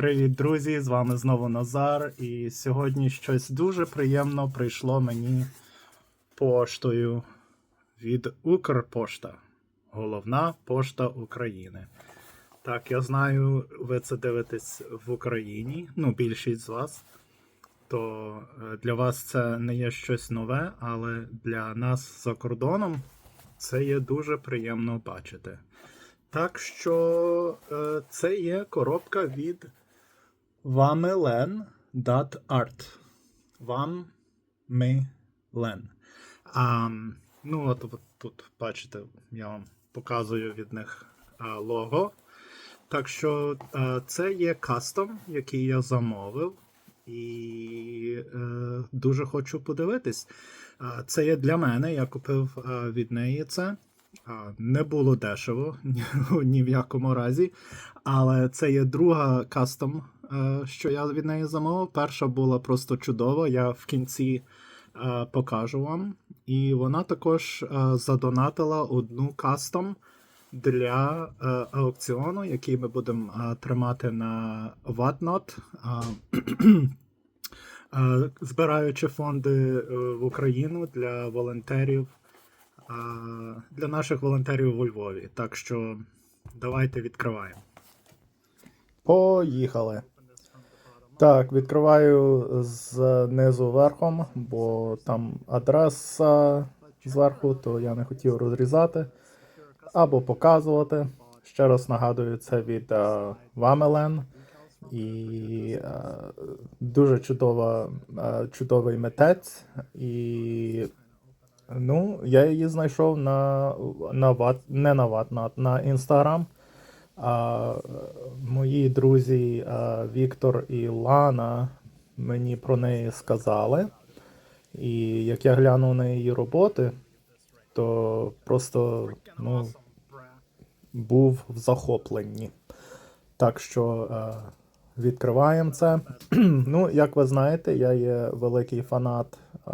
Привіт, друзі! З вами знову Назар. І сьогодні щось дуже приємно прийшло мені поштою від Укрпошта. Головна пошта України. Так, я знаю, ви це дивитесь в Україні, ну, більшість з вас. То е, для вас це не є щось нове, але для нас за кордоном це є дуже приємно бачити. Так що е, це є коробка від vamelen.art. Лен. А, ну, от, от тут, бачите, я вам показую від них а, лого. Так що а, це є кастом, який я замовив. І е, дуже хочу подивитись. А, це є для мене. Я купив а, від неї це. А, Не було дешево ні, ні в якому разі. Але це є друга кастом, що я від неї замовив. Перша була просто чудова. Я в кінці е, покажу вам. І вона також е, задонатила одну кастом для е, аукціону, який ми будемо е, тримати на Whatnot. Е, е, збираючи фонди е, в Україну для волонтерів для наших волонтерів у Львові. Так що давайте відкриваємо. Поїхали. Так, відкриваю знизу верхом, бо там адреса зверху, то я не хотів розрізати або показувати. Ще раз нагадую, це від е, Вамелен. І е, дуже чудова, е, чудовий митець. І Ну, я її знайшов на, на ват, не на ват, на, на Інстаграм. Мої друзі Віктор і Лана мені про неї сказали. І як я глянув на її роботи, то просто ну, був в захопленні. Так що е, відкриваємо це. ну, як ви знаєте, я є великий фанат е,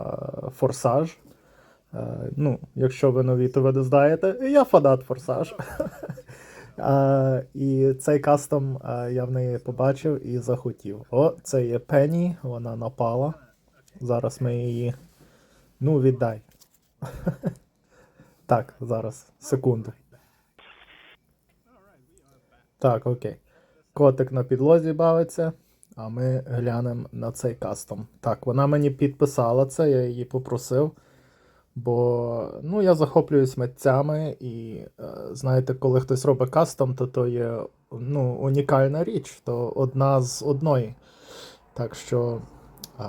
Форсаж. Е, Ну, якщо ви нові, то ви не знаєте, я фанат форсаж. Е, І цей кастом е, я в неї побачив і захотів. О, це є Пенні, вона напала. Зараз ми її. Ну, віддай. Так, зараз, секунду. Так, окей. Котик на підлозі бавиться, а ми глянемо на цей кастом. Так, вона мені підписала це, я її попросив. Бо ну, я захоплююсь митцями, і е, знаєте, коли хтось робить кастом, то то є ну, унікальна річ, то одна з одної. Так що е,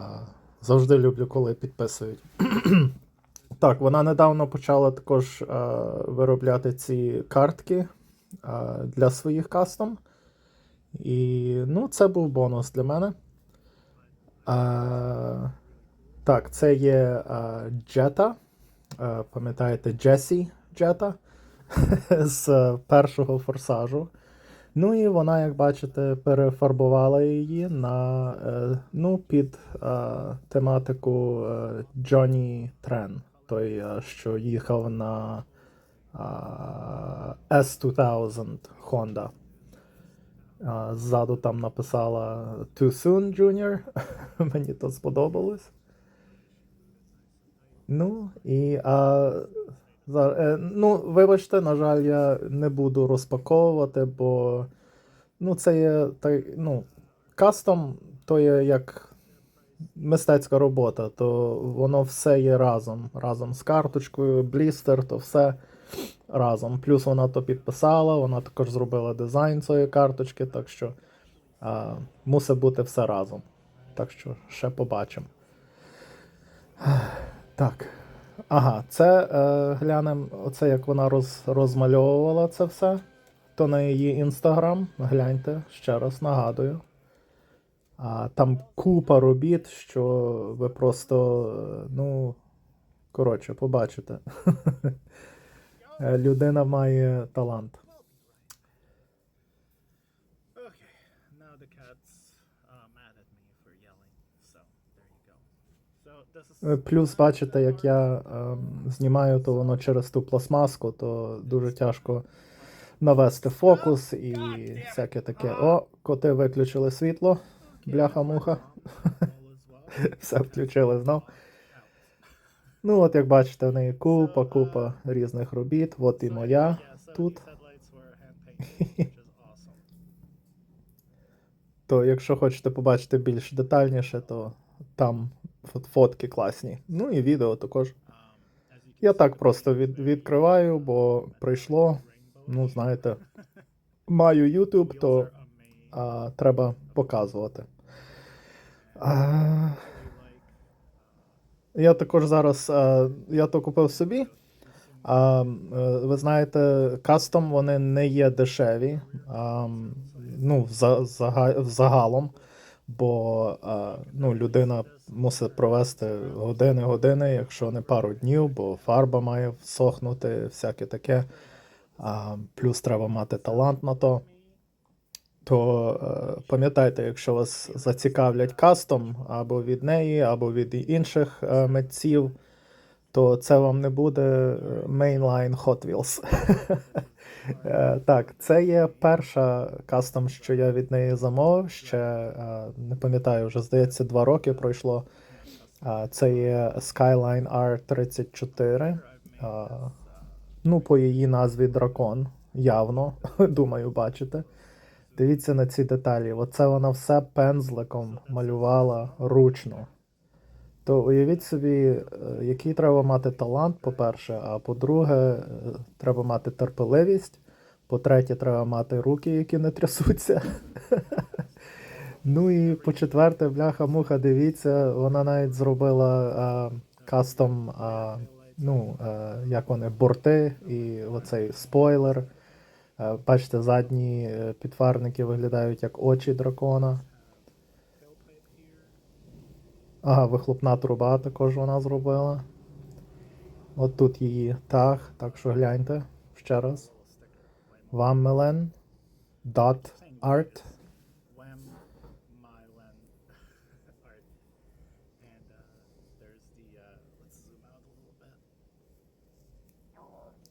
завжди люблю, коли підписують. так, вона недавно почала також е, виробляти ці картки е, для своїх кастом. І ну, це був бонус для мене. Е, так, це є е, Джета. Е, пам'ятаєте, Джесі Джета з першого форсажу. Ну і вона, як бачите, перефарбувала її на е, ну, під е, тематику е, Джонні Трен, той, е, що їхав на е, S2000 Honda. Е, Ззаду там написала Too Soon Junior. Мені то сподобалось. Ну, і а, за, е, ну, вибачте, на жаль, я не буду розпаковувати, бо ну, це є так, ну, кастом то є як мистецька робота, то воно все є разом. Разом з карточкою, блістер, то все разом. Плюс вона то підписала, вона також зробила дизайн цієї карточки, так що а, мусить бути все разом. Так що ще побачимо. Так. Ага, це е, глянемо, оце як вона роз, розмальовувала це все. То на її інстаграм. Гляньте, ще раз нагадую. А, там купа робіт, що ви просто, ну, коротше, побачите. Людина має талант. Плюс, бачите, як я ем, знімаю, то воно через ту пластмаску, то дуже тяжко навести фокус і всяке таке. О, коти виключили світло. Бляха-муха. Все включили знов. Ну, от як бачите, в неї купа, купа різних робіт. От і моя тут. То якщо хочете побачити більш детальніше, то там фотки класні. Ну і відео також. Я так просто від, відкриваю, бо прийшло. Ну, знаєте, маю YouTube, то а, треба показувати. А, я також зараз. А, я то купив собі. А, е, ви знаєте, кастом вони не є дешеві. А, ну, за, зага, загалом. Бо а, ну, людина мусить провести години-години, якщо не пару днів, бо фарба має всохнути, всяке таке. Плюс треба мати талант на то. То е, пам'ятайте, якщо вас зацікавлять кастом або від неї, або від інших е, митців, то це вам не буде е, mainline Hot Wheels. Е, Так, це є перша кастом, що я від неї замовив. Ще е, не пам'ятаю, вже здається, два роки пройшло. Це є Skyline R34. Ну, по її назві дракон. Явно, думаю, бачите. Дивіться на ці деталі. Оце вона все пензликом малювала ручно. То уявіть собі, е, який треба мати талант, по-перше, а по-друге, е, треба мати терпеливість. По-третє, треба мати руки, які не трясуться. Ну і по-четверте, бляха-муха, дивіться, вона навіть зробила а, кастом, ну, як вони, борти і оцей спойлер. Е, Бачите, задні е, підфарники виглядають як очі дракона. Ага, вихлопна труба також вона зробила. От тут її таг, так що гляньте ще раз. Вам Dot Art. Wem Mylen art. And there's the, let's zoom out a little bit.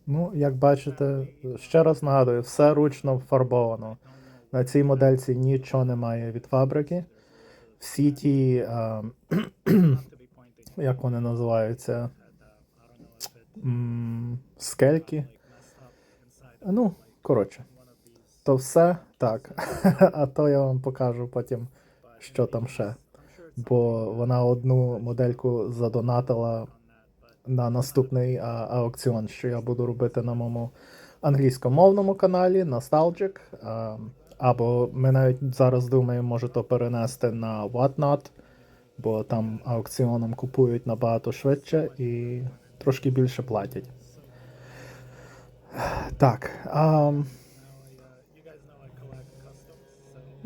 Ну, як бачите, ще раз нагадую, все ручно фарбовано. На цій модельці нічого немає від фабрики. Всі ті, е, be pointing як вони називаються, скельки. Ну, коротше, то все так. А то я вам покажу потім, що там ще. Бо вона одну модельку задонатила на наступний а, аукціон, що я буду робити на моєму англійськомовному каналі Nostalgic. А, або ми навіть зараз думаємо, може то перенести на Whatnot, бо там аукціоном купують набагато швидше і трошки більше платять. Так. А,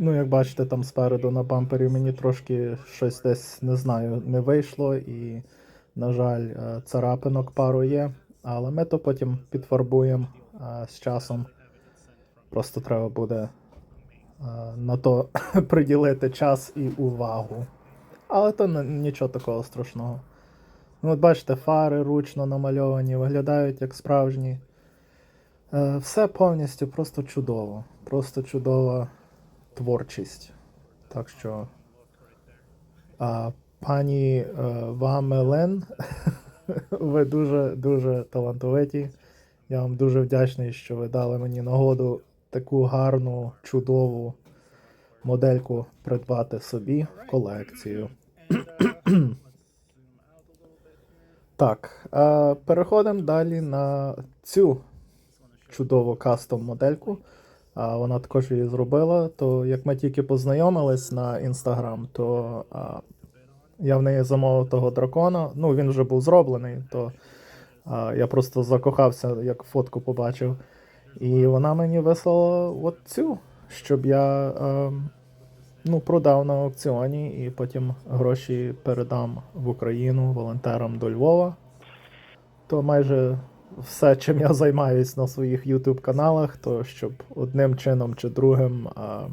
Ну, як бачите, там спереду на бампері мені трошки щось десь не знаю, не вийшло, і, на жаль, е, царапинок пару є. Але ми то потім підфарбуємо е, з часом. Просто треба буде на то приділити час і увагу. Але то нічого такого страшного. Ну, от бачите, фари ручно намальовані, виглядають як справжні. Е, Все повністю просто чудово. Просто чудова творчість. Так що, а, пані е, Вамелен, ви дуже дуже талантовиті. Я вам дуже вдячний, що ви дали мені нагоду таку гарну, чудову модельку придбати собі в колекцію. Так, переходимо далі на цю чудову кастом модельку. А вона також її зробила. То як ми тільки познайомились на інстаграм, то а, я в неї замовив того дракона. Ну, він вже був зроблений, то а, я просто закохався, як фотку побачив. І вона мені вислала от цю, щоб я е, ну, продав на аукціоні і потім гроші передам в Україну волонтерам до Львова. То майже все, чим я займаюсь на своїх YouTube каналах, то щоб одним чином чи другим а,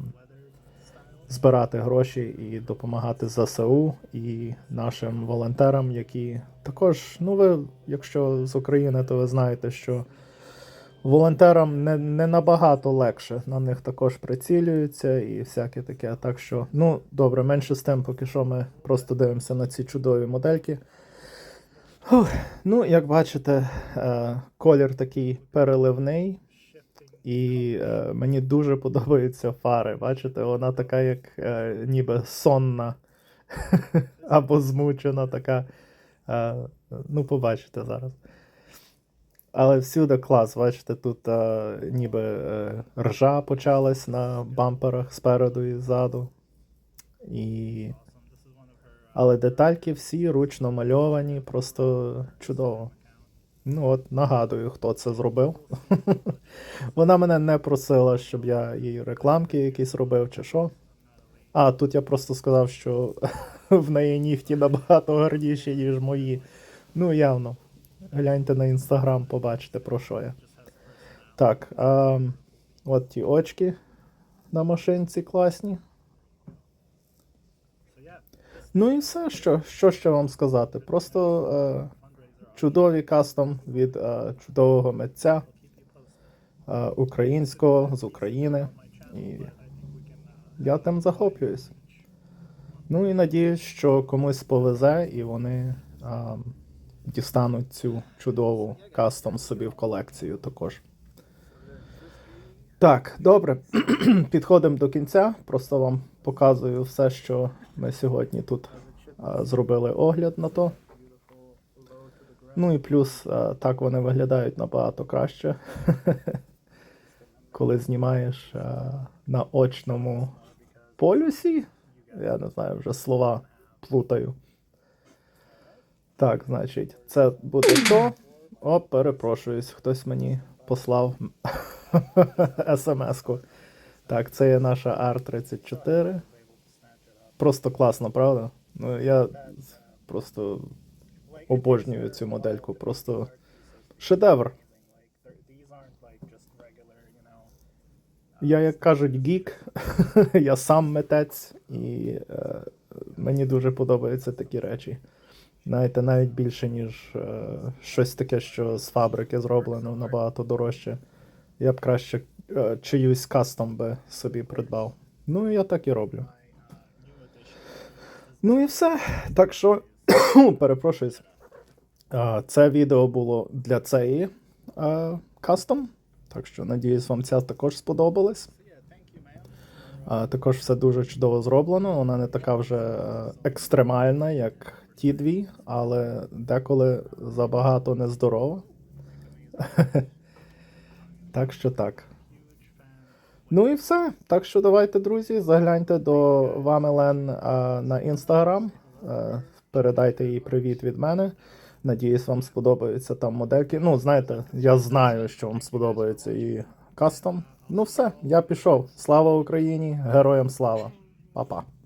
збирати гроші і допомагати ЗСУ і нашим волонтерам, які також, ну ви, якщо з України, то ви знаєте, що волонтерам не, не набагато легше. На них також прицілюються і всяке таке. Так що, ну, добре, менше з тим, поки що ми просто дивимося на ці чудові модельки. Фух, ну, як бачите, е, колір такий переливний. І е, мені дуже подобаються фари. Бачите, вона така, як е, ніби сонна або змучена, така. Е, ну, побачите зараз. Але всюди клас, бачите, тут е, ніби е, ржа почалась на бамперах спереду і ззаду. І... Але детальки всі ручно мальовані, просто чудово. Ну от, нагадую, хто це зробив. Вона мене не просила, щоб я їй рекламки якісь робив чи що. А, тут я просто сказав, що в неї нігті набагато гарніші, ніж мої. Ну, явно. Гляньте на інстаграм, побачите, про що я. Так, а, от ті очки на машинці класні. Ну і все, що, що ще вам сказати. Просто е, чудові кастом від е, чудового митця е, українського з України. І я тим захоплююсь. Ну і надіюсь, що комусь повезе, і вони е, дістануть цю чудову кастом собі в колекцію також. Так, добре. Підходимо до кінця. Просто вам показую все, що ми сьогодні тут е, зробили огляд на то. Ну і плюс е, так вони виглядають набагато краще, коли знімаєш е, на очному полюсі. Я не знаю, вже слова плутаю. Так, значить, це буде то. О, перепрошуюсь, хтось мені послав смс-ку. Так, це є наша R34. Просто класно, правда? Ну, я просто обожнюю цю модельку. Просто шедевр. Я, як кажуть, гік, я сам митець, і е, мені дуже подобаються такі речі. Знаєте, навіть більше, ніж е, щось таке, що з фабрики зроблено набагато дорожче. Я б краще е, чиюсь кастом би собі придбав. Ну, я так і роблю. Ну і все. Так що, перепрошуюсь. Е, Це відео було для цієї е, кастом. Так що, надіюсь, вам ця також сподобалась. Також все дуже чудово зроблено. Вона не така вже е, екстремальна, як ті дві, але деколи забагато нездорова. так що так. Ну і все. Так що давайте, друзі, загляньте до Вамелен а, на інстаграм. Е, Передайте їй привіт від мене. Надіюсь, вам сподобаються там модельки. Ну, знаєте, я знаю, що вам сподобається і кастом. Ну все, я пішов. Слава Україні! Героям слава! Па-па!